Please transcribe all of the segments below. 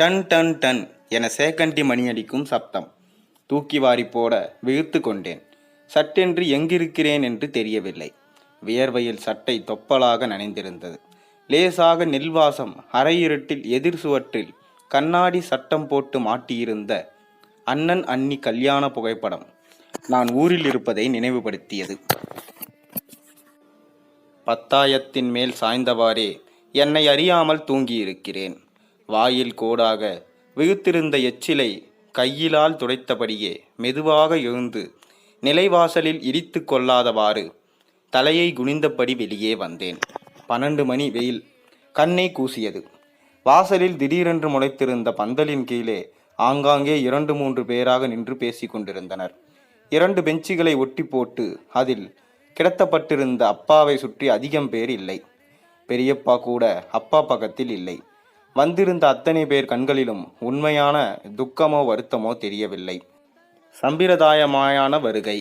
Done done done என சேக்கண்டி மணியடிக்கும் சப்தம். தூக்கி வாரி போட விழுத்து கொண்டேன். சட்டென்று எங்கிருக்கிறேன் என்று தெரியவில்லை. வியர்வையில் சட்டை தொப்பலாக நனைந்திருந்தது. லேசாக நெல்வாசம் அரையிருட்டில் எதிர் சுவற்றில் கண்ணாடி சட்டம் போட்டு மாட்டியிருந்த அண்ணன் அண்ணி கல்யாண புகைப்படம் நான் ஊரில் இருப்பதை நினைவுபடுத்தியது. பத்தாயத்தின் மேல் சாய்ந்தவாறே என்னை அறியாமல் தூங்கியிருக்கிறேன். வாயில் கோடாக விழுத்திருந்த எச்சிலை கையிலால் துடைத்தபடியே மெதுவாக எழுந்து நிலைவாசலில் இடித்து கொள்ளாதவாறு தலையை குனிந்தபடி வெளியே வந்தேன். பன்னெண்டு மணி வெயில். கண்ணை கூசியது. வாசலில் திடீரென்று முளைத்திருந்த பந்தலின் கீழே ஆங்காங்கே இரண்டு மூன்று பேராக நின்று பேசிக் கொண்டிருந்தனர். இரண்டு பெஞ்சுகளை ஒட்டி போட்டு அதில் கிடத்தப்பட்டிருந்த அப்பாவை சுற்றி அதிகம் பேர் இல்லை. பெரியப்பா கூட அப்பா பக்கத்தில் இல்லை. வந்திருந்த அத்தனை பேர் கண்களிலும் உண்மையான துக்கமோ வருத்தமோ தெரியவில்லை. சம்பிரதாயமாயான வருகை.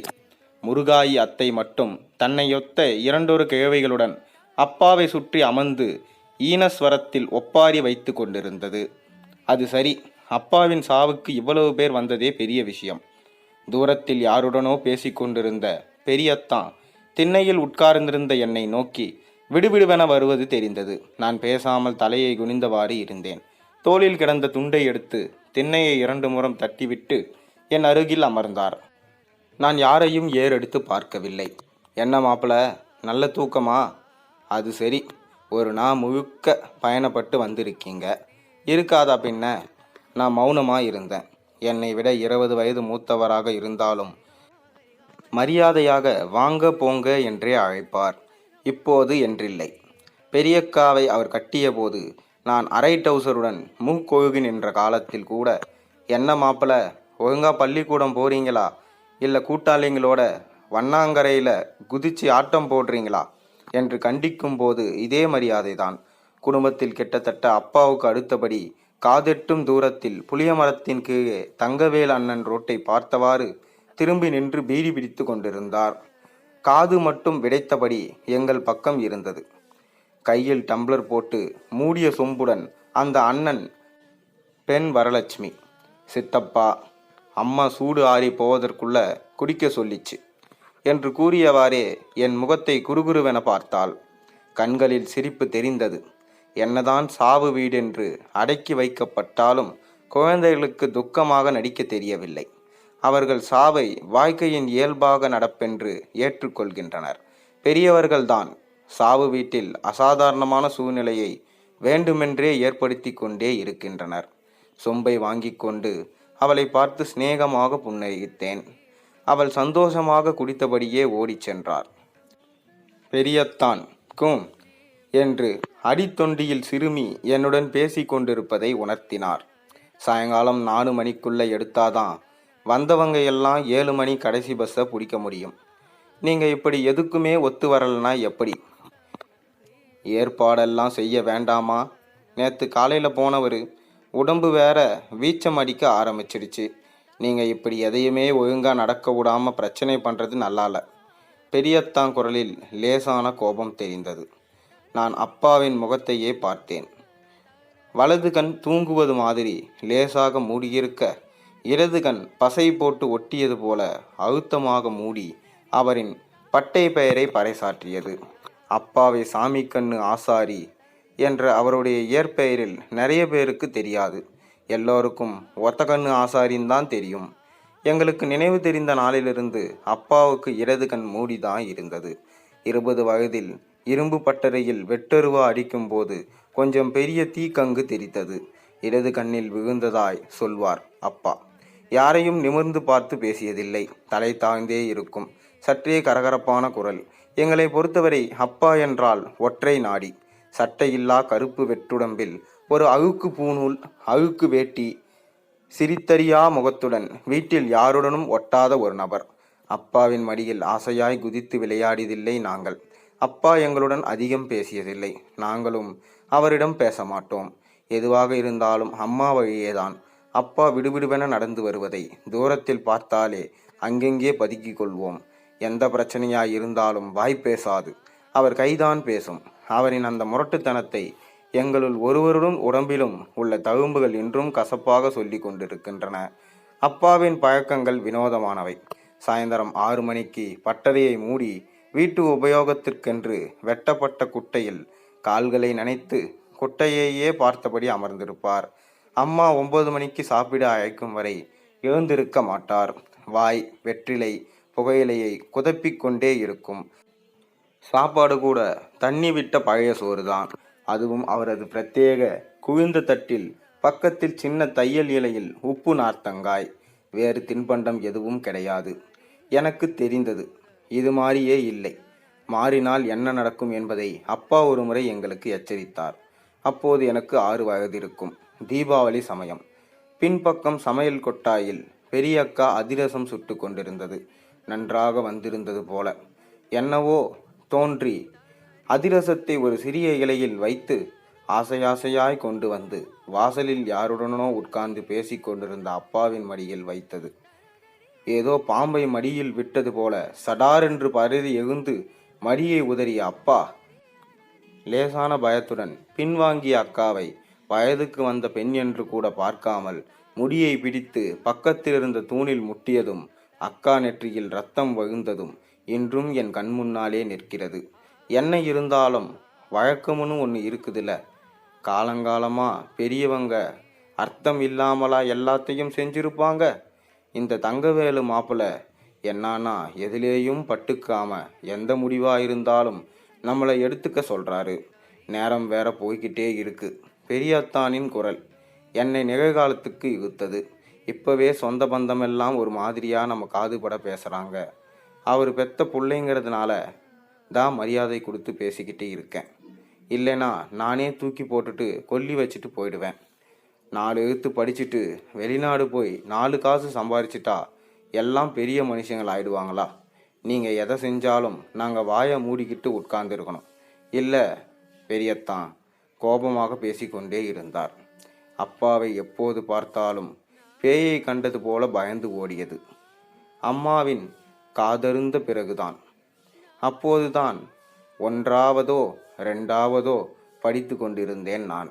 முருகாயி அத்தை மட்டும் தன்னையொத்த இரண்டொரு கிழவைகளுடன் அப்பாவை சுற்றி அமர்ந்து ஈனஸ்வரத்தில் ஒப்பாரி வைத்து கொண்டிருந்தது. அது சரி அப்பாவின் சாவுக்கு இவ்வளவு பேர் வந்ததே பெரிய விஷயம். தூரத்தில் யாருடனோ பேசிக்கொண்டிருந்த பெரியத்தான் திண்ணையில் உட்கார்ந்திருந்த என்னை நோக்கி விடுவிடுவென வருவது தெரிந்தது. நான் பேசாமல் தலையை குனிந்தவாறு இருந்தேன். தோளில் கிடந்த துண்டை எடுத்து திண்ணையை இரண்டு முறம் தட்டிவிட்டு என் அருகில் அமர்ந்தார். நான் யாரையும் ஏறெடுத்து பார்க்கவில்லை. என்ன மாப்பிள நல்ல தூக்கமா? அது சரி. ஒரு நாள் முழுக்க பயணப்பட்டு வந்திருக்கீங்க. இருக்காதா பின்ன நான் மௌனமாக இருந்தேன் என்னை விட இருபது வயது மூத்தவராக இருந்தாலும் மரியாதையாக வாங்க போங்க என்றே அழைப்பார். இப்போது என்றில்லை. பெரியக்காவை அவர் கட்டியபோது நான் அரை டவுசருடன் மூக்கொழுகு நின்ற காலத்தில் கூட என்ன மாப்பிள ஒழுங்கா பள்ளிக்கூடம் போறீங்களா? இல்லை கூட்டாளிங்களோட வண்ணாங்கரையில் குதிச்சு ஆட்டம் போடுறீங்களா? என்று கண்டிக்கும் போது இதே மரியாதைதான். குடும்பத்தில் கிட்டத்தட்ட அப்பாவுக்கு அடுத்தபடி காதெட்டும் தூரத்தில் புளிய மரத்தின் கீழே தங்கவேல் அண்ணன் ரோட்டை பார்த்தவாறு திரும்பி நின்று பீடி பிடித்து கொண்டிருந்தார். காது மட்டும் விடைத்தபடி எங்கள் பக்கம் இருந்தது. கையில் டம்ளர் போட்டு மூடிய சொம்புடன் அந்த அண்ணன் பெண் வரலட்சுமி சித்தப்பா அம்மா சூடு ஆறி போவதற்குள்ள குடிக்க சொல்லிச்சு என்று கூறியவாறே என் முகத்தை குறுகுருவென பார்த்தாள். கண்களில் சிரிப்பு தெரிந்தது. என்னதான் சாவு வீடென்று அடக்கி வைக்கப்பட்டாலும் குழந்தைகளுக்கு துக்கமாக நடிக்க தெரியவில்லை. அவர்கள் சாவை வாழ்க்கையின் இயல்பாக நடப்பென்று ஏற்றுக்கொள்கின்றனர். பெரியவர்கள்தான் சாவு வீட்டில் அசாதாரணமான சூழ்நிலையை வேண்டுமென்றே ஏற்படுத்தி கொண்டே இருக்கின்றனர். சொம்பை வாங்கி கொண்டு அவளை பார்த்து சிநேகமாக புன்னகித்தேன். அவள் சந்தோஷமாக குடித்தபடியே ஓடிச் சென்றார் பெரியத்தான் கும் என்று அடித்தொண்டியில் சிறுமி என்னுடன் பேசிக்கொண்டிருப்பதை உணர்த்தினார். சாயங்காலம் நாலு மணிக்குள்ளே எடுத்தாதான் வந்தவங்க எல்லாம் ஏழு மணி கடைசி பஸ்ஸை பிடிக்க முடியும். நீங்கள் இப்படி எதுக்குமே ஒத்து வரலனா எப்படி? ஏற்பாடெல்லாம் செய்ய வேண்டாமா? நேற்று காலையில் போனவர் உடம்பு வேற வீச்சம் அடிக்க ஆரம்பிச்சிருச்சு. நீங்கள் இப்படி எதையுமே ஒழுங்காக நடக்க விடாமல் பிரச்சனை பண்ணுறது நல்லால பெரியத்தான் குரலில் லேசான கோபம் தெரிந்தது. நான் அப்பாவின் முகத்தையே பார்த்தேன். வலது கண் தூங்குவது மாதிரி லேசாக மூடியிருக்க இடது கண் பசை போட்டு ஒட்டியது போல அழுத்தமாக மூடி அவரின் பட்டை பெயரை பறைசாற்றியது. அப்பாவை சாமி கண்ணு ஆசாரி என்ற அவருடைய இயற்பெயரில் நிறைய பேருக்கு தெரியாது. எல்லோருக்கும் ஒத்த கண்ணு ஆசாரின் தான் தெரியும். எங்களுக்கு நினைவு தெரிந்த நாளிலிருந்து அப்பாவுக்கு இடது கண் மூடிதான் இருந்தது. இருபது வயதில் இரும்பு பட்டறையில் வெட்டருவா அடிக்கும்போது கொஞ்சம் பெரிய தீக்கங்கு தெரித்தது. இடது கண்ணில் விழுந்ததாய் சொல்வார் அப்பா. யாரையும் நிமிர்ந்து பார்த்து பேசியதில்லை. தலை தாழ்ந்தே இருக்கும். சற்றே கரகரப்பான குரல். எங்களை பொறுத்தவரை அப்பா என்றால் ஒற்றை நாடி. சட்டையில்லா கருப்பு வெற்றுடம்பில் ஒரு அழுக்கு பூநூல் அழுக்கு வேட்டி சிரித்தறியா முகத்துடன் வீட்டில் யாருடனும் ஒட்டாத ஒரு நபர். அப்பாவின் மடியில் ஆசையாய் குதித்து விளையாடியதில்லை நாங்கள். அப்பா எங்களுடன் அதிகம் பேசியதில்லை. நாங்களும் அவரிடம் பேச மாட்டோம். எதுவாக இருந்தாலும் அம்மா வழியேதான். அப்பா விடுவிடுவென நடந்து வருவதை தூரத்தில் பார்த்தாலே அங்கெங்கே பதுக்கிக் கொள்வோம். எந்த பிரச்சனையாய் இருந்தாலும் வாய் பேசாது. அவர் கைதான் பேசும். அவரின் அந்த முரட்டுத்தனத்தை எங்களுள் ஒருவருடன் உடம்பிலும் உள்ள தழும்புகள் இன்றும் கசப்பாக சொல்லி கொண்டிருக்கின்றன. அப்பாவின் பழக்கங்கள் வினோதமானவை. சாயந்தரம் ஆறு மணிக்கு பட்டறையை மூடி வீட்டு உபயோகத்திற்கென்று வெட்டப்பட்ட குட்டையில் கால்களை நனைத்து குட்டையையே பார்த்தபடி அமர்ந்திருப்பார். அம்மா ஒன்பது மணிக்கு சாப்பிட அழைக்கும் வரை எழுந்திருக்க மாட்டார். வாய் வெற்றிலை புகையிலையை குதப்பிக்கொண்டே இருக்கும். சாப்பாடு கூட தண்ணி விட்ட பழைய சோறுதான். அதுவும் அவரது பிரத்யேக குவிந்த தட்டில் பக்கத்தில் சின்ன தையல் இலையில் உப்பு நார்த்தங்காய். வேறு தின்பண்டம் எதுவும் கிடையாது. எனக்கு தெரிந்தது இது மாதிரியே இல்லை. மாறினால் என்ன நடக்கும் என்பதை அப்பா ஒரு முறை எங்களுக்கு எச்சரித்தார். அப்போது எனக்கு ஆறு வயது இருக்கும் தீபாவளி சமயம். பின்பக்கம் சமையல் கொட்டாயில் பெரியக்கா அதிரசம் சுட்டு கொண்டிருந்தது. நன்றாக வந்திருந்தது போல. என்னவோ தோன்றி அதிரசத்தை ஒரு சிறிய இலையில் வைத்து ஆசையாசையாய் கொண்டு வந்து வாசலில் யாருடனோ உட்கார்ந்து பேசிக்கொண்டிருந்த அப்பாவின் மடியில் வைத்தது. ஏதோ பாம்பை மடியில் விட்டது போல சடாரென்று பரதி எகுந்து மடியை உதறிய அப்பா லேசான பயத்துடன் பின்வாங்கிய அக்காவை வயதுக்கு வந்த பெண் என்று கூட பார்க்காமல் முடியை பிடித்து பக்கத்தில் இருந்த தூணில் முட்டியதும் அக்கா நெற்றியில் ரத்தம் வகுந்ததும் இன்றும் என் கண் முன்னாலே நிற்கிறது. என்ன இருந்தாலும் வழக்கமுன்னு ஒன்று இருக்குதுல்ல காலங்காலமாக பெரியவங்க அர்த்தம் இல்லாமலா எல்லாத்தையும் செஞ்சிருப்பாங்க. இந்த தங்கவேலு மாப்பிள்ள என்னான்னா எதிலேயும் பட்டுக்காம எந்த முடிவாக இருந்தாலும் நம்மளை எடுத்துக்க சொல்கிறாரு நேரம் வேற போய்கிட்டே இருக்குது பெரியத்தானின் குரல். என்னை நிகழ்காலத்துக்கு இழுத்தது. இப்போவே சொந்த பந்தமெல்லாம் ஒரு மாதிரியாக நம்ம காதுபட பேசுகிறாங்க அவர் பெத்த பிள்ளைங்கிறதுனால தான் மரியாதை கொடுத்து பேசிக்கிட்டு இருக்கேன். இல்லைனா நானே தூக்கி போட்டுட்டு கொல்லி வச்சுட்டு போயிடுவேன். நாலு எழுத்து படிச்சுட்டு வெளிநாடு போய் நாலு காசு சம்பாரிச்சிட்டா எல்லாம் பெரிய மனுஷங்கள் ஆயிடுவாங்களா? நீங்கள் எதை செஞ்சாலும் நாங்கள் வாயை மூடிக்கிட்டு உட்கார்ந்துருக்கணும். இல்லை பெரியத்தான் கோபமாக பேசிக்கொண்டே இருந்தார். அப்பாவை எப்போது பார்த்தாலும் பேயை கண்டது போல பயந்து ஓடியது. அம்மாவின் காதருந்த பிறகுதான். அப்போதுதான் ஒன்றாவதோ ரெண்டாவதோ படித்து கொண்டிருந்தேன் நான்.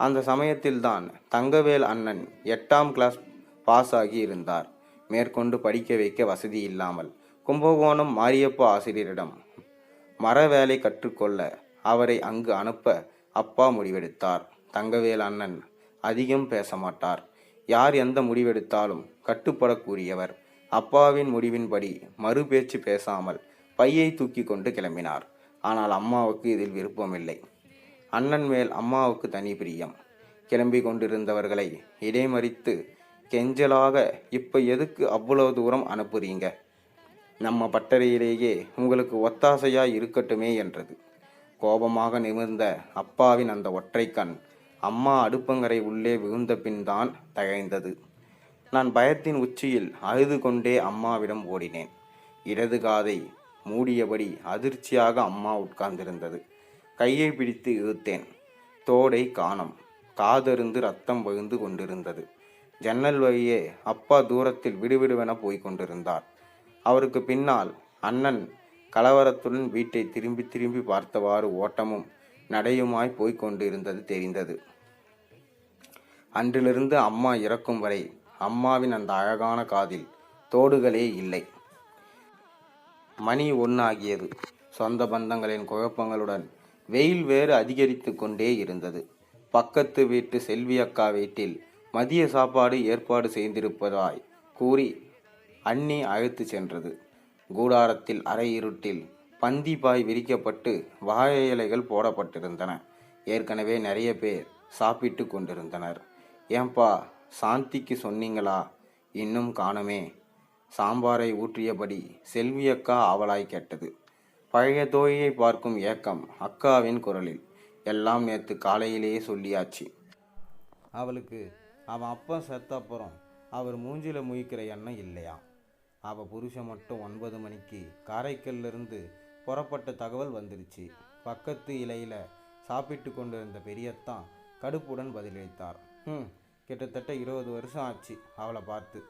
அந்த சமயத்தில்தான் தங்கவேல் அண்ணன் எட்டாம் கிளாஸ் பாஸ் ஆகி இருந்தார். மேற்கொண்டு படிக்க வைக்க வசதி இல்லாமல் கும்பகோணம் மாரியப்பா ஆசிரியரிடம் மர வேலை கற்றுக்கொள்ள அவரை அங்கு அனுப்ப அப்பா முடிவெடுத்தார். தங்கவேல் அண்ணன் அதிகம் பேச மாட்டார் யார் எந்த முடிவெடுத்தாலும் கட்டுப்படக்கூடியவர். அப்பாவின் முடிவின்படி மறு பேச்சு பேசாமல் பையை தூக்கி கொண்டு கிளம்பினார். ஆனால் அம்மாவுக்கு இதில் விருப்பமில்லை. அண்ணன் மேல் அம்மாவுக்கு தனி பிரியம். கிளம்பி கொண்டிருந்தவர்களை இடைமறித்து கெஞ்சலாக இப்ப எதுக்கு அவ்வளவு தூரம் அனுப்புறீங்க? நம்ம பட்டறையிலேயே உங்களுக்கு ஒத்தாசையாக இருக்கட்டுமே என்றது. கோபமாக நிமிர்ந்த அப்பாவின் அந்த ஒற்றை கண் அம்மா அடுப்பங்கரை உள்ளே விழுந்த பின்தான் தகைந்தது. நான் பயத்தின் உச்சியில் அழுது கொண்டே அம்மாவிடம் ஓடினேன். இடது காதை மூடியபடி அதிர்ச்சியாக அம்மா உட்கார்ந்திருந்தது. கையை பிடித்து இழுத்தேன். தோடை காணம் காதருந்து ரத்தம் வழிந்து கொண்டிருந்தது. ஜன்னல் வழியே அப்பா தூரத்தில் விடுவிடுவென போய்க் கொண்டிருந்தார். அவருக்கு பின்னால் அண்ணன் கலவரத்துடன் வீட்டை திரும்பி திரும்பி பார்த்தவாறு ஓட்டமும் நடையுமாய் போய்கொண்டிருந்தது தெரிந்தது. அன்றிலிருந்து அம்மா இறக்கும் வரை அம்மாவின் அந்த அழகான காதில் தோடுகளே இல்லை. மணி ஒன்றாகியது சொந்த பந்தங்களின் குழப்பங்களுடன் வெயில் வேறு அதிகரித்து கொண்டே இருந்தது. பக்கத்து வீட்டு செல்வி அக்கா வீட்டில் மதிய சாப்பாடு ஏற்பாடு செய்திருப்பதாய் கூறி அண்ணி அழைத்து சென்றது. கூடாரத்தில் அரை இருட்டில் பந்தி பாய் விரிக்கப்பட்டு வாழை இலைகள் போடப்பட்டிருந்தன. ஏற்கனவே நிறைய பேர் சாப்பிட்டு கொண்டிருந்தனர். ஏன்பா சாந்திக்கு சொன்னீங்களா? இன்னும் காணுமே சாம்பாரை ஊற்றியபடி செல்வி அக்கா ஆவலாய் கேட்டது. பழைய தோழியை பார்க்கும் ஏக்கம் அக்காவின் குரலில். எல்லாம் நேற்று காலையிலேயே சொல்லியாச்சு. அவளுக்கு அவன் அப்பா செத்த அப்புறம் அவர் மூஞ்சில முழிக்கிற எண்ணம் இல்லையா? அவ புருஷன் மட்டும் ஒன்பது மணிக்கு காரைக்கல்லிருந்து புறப்பட்ட தகவல் வந்துருச்சு. பக்கத்து இலையில் சாப்பிட்டு கொண்டிருந்த பெரியத்தான் கடுப்புடன் பதிலளித்தார். ம் கிட்டத்தட்ட இருபது வருஷம் ஆச்சு அவளை பார்த்து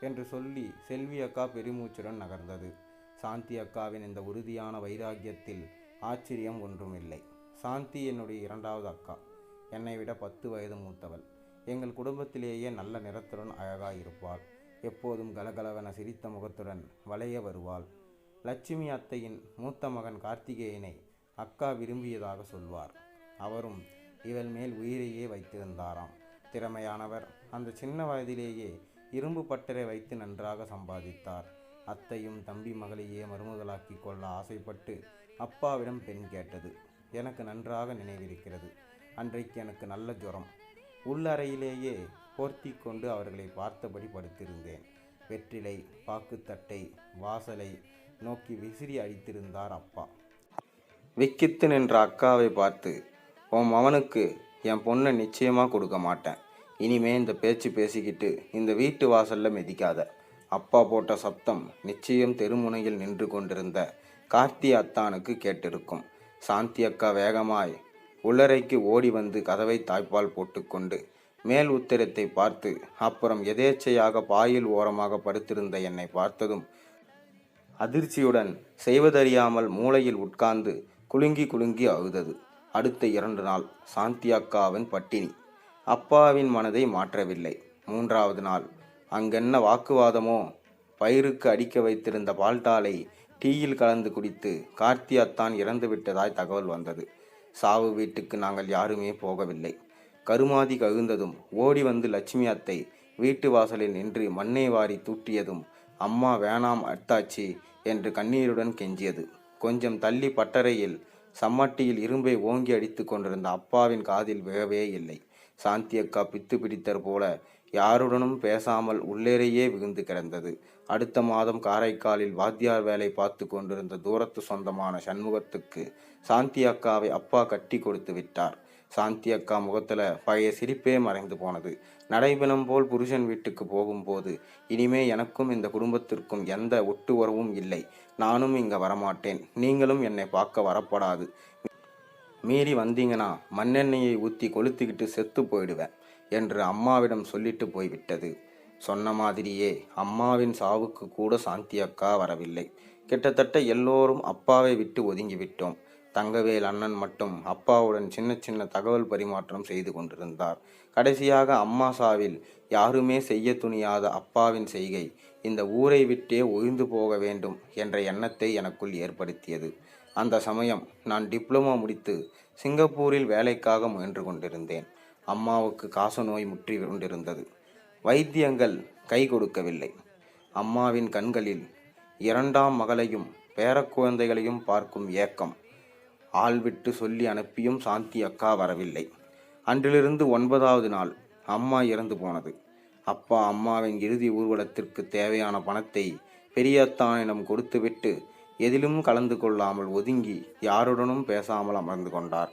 என்று சொல்லி செல்வி அக்கா பெருமூச்சுடன் நகர்ந்தது. சாந்தி அக்காவின் இந்த உறுதியான வைராக்கியத்தில் ஆச்சரியம் ஒன்றுமில்லை. சாந்தி என்னுடைய இரண்டாவது அக்கா. என்னை விட பத்து வயது மூத்தவள். எங்கள் குடும்பத்திலேயே நல்ல நிறத்துடன் அழகாக இருப்பாள் எப்போதும் கலகலவென சிரித்த முகத்துடன் வளைய வருவாள். லட்சுமி அத்தையின் மூத்த மகன் கார்த்திகேயனை அக்கா விரும்பியதாக சொல்வார். அவரும் இவள் மேல் உயிரையே வைத்திருந்தாராம். திறமையானவர் அந்த சின்ன வயதிலேயே இரும்பு பட்டறை வைத்து நன்றாக சம்பாதித்தார். அத்தையும் தம்பி மகளையே மருமகளாக்கி கொள்ள ஆசைப்பட்டு அப்பாவிடம் பெண் கேட்டது. எனக்கு நன்றாக நினைவிருக்கிறது. அன்றைக்கு எனக்கு நல்ல ஜுரம். உள்ளறையிலேயே போர்த்தி கொண்டு அவர்களை பார்த்தபடி படுத்திருந்தேன். வெற்றிலை பாக்குத்தட்டை வாசலை நோக்கி விசிறி அடித்திருந்தார் அப்பா. விக்கித்து நின்ற அக்காவை பார்த்து உன் மவனுக்கு என் பொண்ணை நிச்சயமாக கொடுக்க மாட்டேன். இனிமே இந்த பேச்சு பேசிக்கிட்டு இந்த வீட்டு வாசல்ல மிதிக்காத. அப்பா போட்ட சப்தம் நிச்சயம் தெருமுனையில் நின்று கொண்டிருந்த கார்த்தி அத்தானுக்கு கேட்டிருக்கும். சாந்தி அக்கா வேகமாய் உள்ளறைக்கு ஓடி வந்து கதவை தாய்ப்பால் போட்டுக்கொண்டு மேல் உத்தரத்தை பார்த்து அப்புறம் எதேச்சையாக பாயில் ஓரமாக படுத்திருந்த என்னை பார்த்ததும் அதிர்ச்சியுடன் செய்வதறியாமல் மூலையில் உட்கார்ந்து குலுங்கி குலுங்கி அழுதது. அடுத்த இரண்டு நாள் சாந்தி அக்காவின் பட்டினி. அப்பாவின் மனதை மாற்றவில்லை. மூன்றாவது நாள் அங்கென்ன வாக்குவாதமோ? பயிருக்கு அடிக்க வைத்திருந்த பால்டாலை டீயில் கலந்து குடித்து கார்த்தியாத்தான் இறந்துவிட்டதாய் இறந்து விட்டதாய் தகவல் வந்தது. சாவு வீட்டுக்கு நாங்கள் யாருமே போகவில்லை. கருமாதி ககுந்ததும் ஓடி வந்து லட்சுமி அத்தை வீட்டு வாசலில் நின்று மண்ணை வாரி தூட்டியதும் அம்மா வேணாம் அத்தாச்சி என்று கண்ணீருடன் கெஞ்சியது. கொஞ்சம் தள்ளி பட்டறையில் சம்மட்டியில் இரும்பை ஓங்கி அடித்து கொண்டிருந்த அப்பாவின் காதில் விழவே இல்லை. சாந்தி அக்கா பித்து பிடித்தர் போல யாருடனும் பேசாமல் உள்ளேறையே விழுந்து கிடந்தது. அடுத்த மாதம் காரைக்காலில் வாத்தியார் வேலை பார்த்து கொண்டிருந்த தூரத்து சொந்தமான சண்முகத்துக்கு சாந்தி அக்காவை அப்பா கட்டி கொடுத்து விட்டார். சாந்தி அக்கா முகத்தில் பழைய சிரிப்பே மறைந்து போனது. நடைபெணம் போல் புருஷன் வீட்டுக்கு போகும்போது இனிமே எனக்கும் இந்த குடும்பத்திற்கும் எந்த ஒட்டு உறவும் இல்லை. நானும் இங்கே வரமாட்டேன். நீங்களும் என்னை பார்க்க வரப்படாது. மீறி வந்தீங்கன்னா மண்ணெண்ணெயை ஊற்றி கொளுத்துக்கிட்டு செத்து போயிடுவேன் என்று அம்மாவிடம் சொல்லிட்டு போய்விட்டது. சொன்ன மாதிரியே அம்மாவின் சாவுக்கு கூட சாந்தி அக்கா வரவில்லை. கிட்டத்தட்ட எல்லோரும் அப்பாவை விட்டு ஒதுங்கி விட்டோம். தங்கவேல் அண்ணன் மட்டும் அப்பாவுடன் சின்ன சின்ன தகவல் பரிமாற்றம் செய்து கொண்டிருந்தார். கடைசியாக அம்மா சாவில் யாருமே செய்ய துணியாத அப்பாவின் செய்கை இந்த ஊரை விட்டே ஒழிந்து போக வேண்டும் என்ற எண்ணத்தை எனக்குள் ஏற்படுத்தியது. அந்த சமயம் நான் டிப்ளமோ முடித்து சிங்கப்பூரில் வேலைக்காக முயன்று கொண்டிருந்தேன். அம்மாவுக்கு காச நோய் முற்றி கொண்டிருந்தது. வைத்தியங்கள் கை கொடுக்கவில்லை. அம்மாவின் கண்களில் இரண்டாம் மகளையும் பேரக்குழந்தைகளையும் பார்க்கும் ஏக்கம் ஆள் விட்டு சொல்லி அனுப்பியும் சாந்தி அக்கா வரவில்லை. அன்றிலிருந்து ஒன்பதாவது நாள் அம்மா இறந்து போனது. அப்பா அம்மாவின் இறுதி ஊர்வலத்திற்கு தேவையான பணத்தை பெரியத்தானிடம் கொடுத்துவிட்டு எதிலும் கலந்து கொள்ளாமல் ஒதுங்கி யாருடனும் பேசாமல் அமர்ந்து கொண்டார்.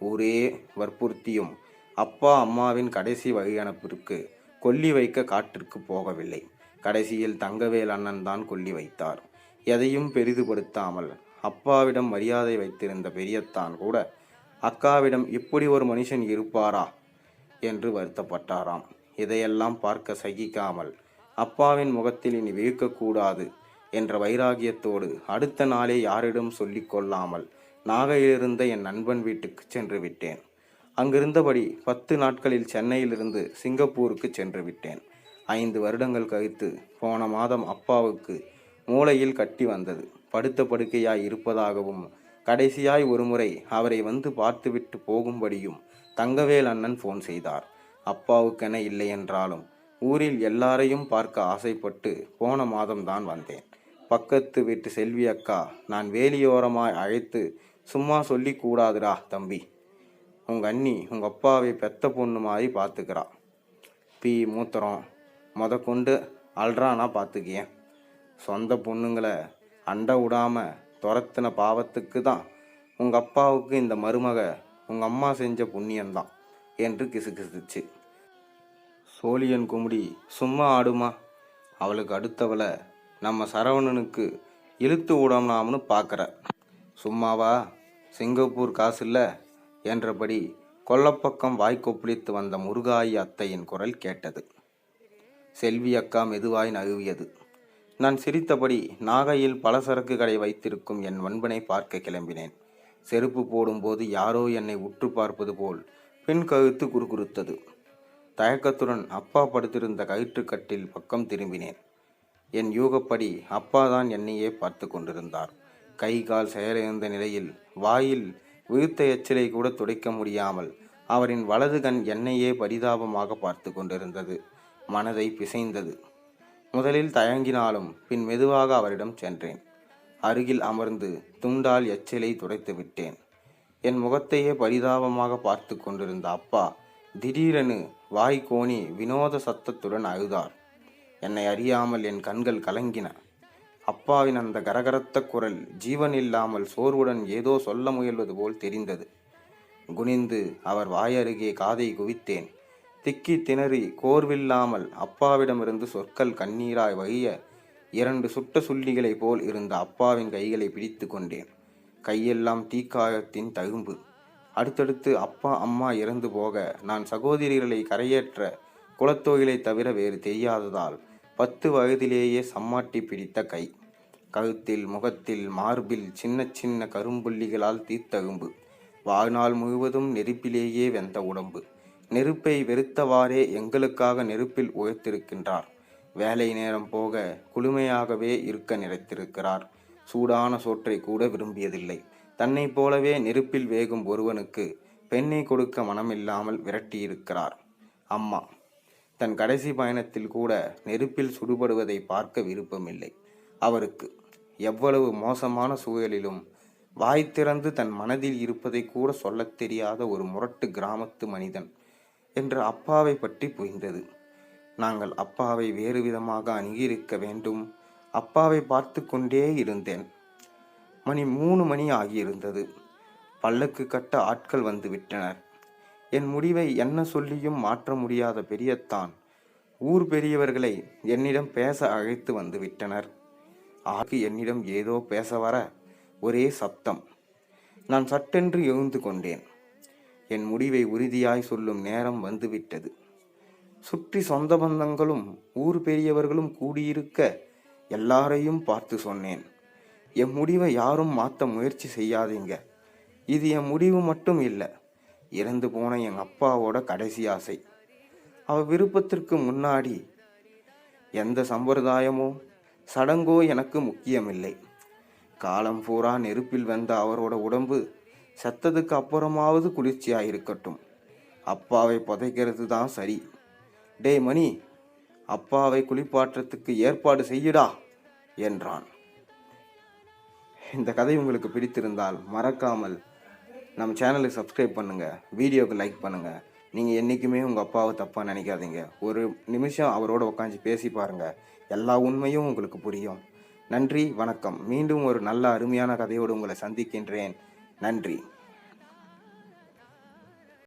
ஊரே வற்புறுத்தியும் அப்பா அம்மாவின் கடைசி வழியனுப்பிற்கு கொல்லி வைக்க காட்டிற்கு போகவில்லை. கடைசியில் தங்கவேல் அண்ணன் தான் கொல்லி வைத்தார். எதையும் பெரிதுபடுத்தாமல் அப்பாவிடம் மரியாதை வைத்திருந்த பெரியத்தான் கூட அக்காவிடம் இப்படி ஒரு மனுஷன் இருப்பாரா? என்று வருத்தப்பட்டாராம். இதையெல்லாம் பார்க்க சகிக்காமல் அப்பாவின் முகத்தில் இனி விழிக்கக்கூடாது என்ற வைராகியத்தோடு அடுத்த நாளே யாரிடம் சொல்லிக்கொள்ளாமல் நாகையிலிருந்த என் நண்பன் வீட்டுக்கு சென்று விட்டேன். அங்கிருந்தபடி பத்து நாட்களில் சென்னையிலிருந்து சிங்கப்பூருக்கு சென்று விட்டேன். ஐந்து வருடங்கள் கழித்து போன மாதம் அப்பாவுக்கு மூளையில் கட்டி வந்தது. படுத்த படுக்கையாய் இருப்பதாகவும் கடைசியாய் ஒருமுறை அவரை வந்து பார்த்துவிட்டு போகும்படியும் தங்கவேல் அண்ணன் ஃபோன் செய்தார். அப்பாவுக்கென இல்லை என்றாலும் ஊரில் எல்லாரையும் பார்க்க ஆசைப்பட்டு போன மாதம்தான் வந்தேன். பக்கத்து வீட்டு செல்வி அக்கா நான் வேலியோரமாய் அழைத்து சும்மா சொல்லி கூடாதுடா தம்பி. உங்க அண்ணி உங்க அப்பாவை பெத்த பொண்ணு மாதிரி பார்த்துக்கிறா. பி மூத்திரம். முத கொண்டு அல்றானா பார்த்துக்கியேன். சொந்த பொண்ணுங்களை அண்ட விடாமல் துரத்தின பாவத்துக்கு தான் உங்கள் அப்பாவுக்கு இந்த மருமக உங்கள் அம்மா செஞ்ச புண்ணியந்தான் என்று கிசுகிசுச்சு. சோழியன் குமுடி சும்மா ஆடுமா? அவளுக்கு அடுத்தவளை நம்ம சரவணனுக்கு இழுத்து விடலாம்னு பார்க்குற சும்மாவா? சிங்கப்பூர் காசு இல்லை என்றபடி கொல்லப்பக்கம் வாய்க்கொப்பிளித்து வந்த முருகாயி அத்தையின் குரல் கேட்டது. செல்வி அக்கா மெதுவாய் நழுவியது. நான் சிரித்தபடி நாகையில் பலசரக்கு கடை வைத்திருக்கும் என் நண்பனை பார்க்க கிளம்பினேன். செருப்பு போடும்போது யாரோ என்னை உற்று பார்ப்பது போல் பின் கழுத்து குறுகுறுத்தது. தயக்கத்துடன் அப்பா படுத்திருந்த கயிற்றுக்கட்டில் பக்கம் திரும்பினேன். என் யூகப்படி அப்பா தான் என்னையே பார்த்து கொண்டிருந்தார். கை கால் செயலிழந்த நிலையில் வாயில் விழுத்த எச்சிலை கூட துடைக்க முடியாமல் அவரின் வலது கண் என்னையே பரிதாபமாக பார்த்து கொண்டிருந்தது. மனதை பிசைந்தது. முதலில் தயங்கினாலும் பின் மெதுவாக அவரிடம் சென்றேன். அருகில் அமர்ந்து துண்டால் எச்சிலை துடைத்து விட்டேன். என் முகத்தையே பரிதாபமாக பார்த்து கொண்டிருந்த அப்பா திடீரென வாய் கோணி வினோத சத்தத்துடன் அழுதார். என்னை அறியாமல் என் கண்கள் கலங்கின. அப்பாவின் அந்த கரகரத்த குரல் ஜீவன் இல்லாமல் சோர்வுடன் ஏதோ சொல்ல முயல்வது போல் தெரிந்தது. குனிந்து அவர் வாயருகே காதை குவித்தேன். திக்கி திணறி கோர்வில்லாமல் அப்பாவிடமிருந்து சொற்கள் கண்ணீராய் வகிய இரண்டு சுட்ட சுள்ளிகளைப் போல் இருந்த அப்பாவின் கைகளை பிடித்து கொண்டேன். கையெல்லாம் தீக்காயத்தின் தகும்பு அடுத்தடுத்து அப்பா அம்மா இறந்து போக நான் சகோதரிகளை கரையேற்ற குலத்தொழிலை தவிர வேறு தெரியாததால் பத்து வயதிலேயே சம்மாட்டி பிடித்த கை. கழுத்தில் முகத்தில் மார்பில் சின்ன சின்ன கரும்புள்ளிகளால் தீத்தகும்பு வாழ்நாள் முழுவதும் நெருப்பிலேயே வெந்த உடம்பு. நெருப்பை வெறுத்தவாறே எங்களுக்காக நெருப்பில் உயர்த்திருக்கின்றார். வேலை நேரம் போக குளுமையாகவே இருக்க நினைத்திருக்கிறார். சூடான சோற்றை கூட விரும்பியதில்லை. தன்னை போலவே நெருப்பில் வேகும் ஒருவனுக்கு பெண்ணை கொடுக்க மனமில்லாமல் விரட்டியிருக்கிறார். அம்மா தன் கடைசி பயணத்தில் கூட நெருப்பில் சுடுபடுவதை பார்க்க விருப்பமில்லை. அவருக்கு எவ்வளவு மோசமான சூழலிலும் வாய் திறந்து தன் மனதில் இருப்பதை கூட சொல்லத் தெரியாத ஒரு முரட்டு கிராமத்து மனிதன் என்று அப்பாவை பற்றி புரிந்தது. நாங்கள் அப்பாவை வேறு விதமாக அணுகியிருக்க வேண்டும். அப்பாவை பார்த்து கொண்டே இருந்தேன். மணி மூணு மணி ஆகியிருந்தது. பல்லக்கு கட்ட ஆட்கள் வந்து விட்டனர். என் முடிவை என்ன சொல்லியும் மாற்ற முடியாத பெரியத்தான். ஊர் பெரியவர்களை என்னிடம் பேச அழைத்து வந்து விட்டனர். ஆக்கு என்னிடம் ஏதோ பேச வர ஒரே சப்தம். நான் சட்டென்று எழுந்து கொண்டேன். என் முடிவை உறுதியாய் சொல்லும் நேரம் வந்துவிட்டது. சுற்றி சொந்த பந்தங்களும் ஊர் பெரியவர்களும் கூடியிருக்க எல்லாரையும் பார்த்து சொன்னேன். என் முடிவை யாரும் மாற்ற முயற்சி செய்யாதீங்க. இது என் முடிவு மட்டும் இல்லை இறந்து போன எங்கள் அப்பாவோட கடைசி ஆசை. அவ விருப்பத்திற்கு முன்னாடி எந்த சம்பிரதாயமோ சடங்கோ எனக்கு முக்கியமில்லை. காலம் பூரா நெருப்பில் வந்த அவரோட உடம்பு செத்ததுக்கு அப்புறமாவது குளிர்ச்சியாக இருக்கட்டும் அப்பாவை புதைக்கிறது தான் சரி. டே மணி அப்பாவை குளிப்பாற்றத்துக்கு ஏற்பாடு செய்யுடா என்றான். இந்த கதை உங்களுக்கு பிடித்திருந்தால் மறக்காமல் நம்ம சேனலுக்கு சப்ஸ்கிரைப் பண்ணுங்கள் வீடியோவுக்கு லைக் பண்ணுங்கள் நீங்கள் என்றைக்குமே உங்கள் அப்பாவை தப்பாக நினைக்காதீங்க. ஒரு நிமிஷம் அவரோட உட்காந்து பேசி பாருங்கள் எல்லா உண்மையும் உங்களுக்கு புரியும். நன்றி வணக்கம். மீண்டும் ஒரு நல்ல அருமையான கதையோடு உங்களை சந்திக்கின்றேன். நன்றி.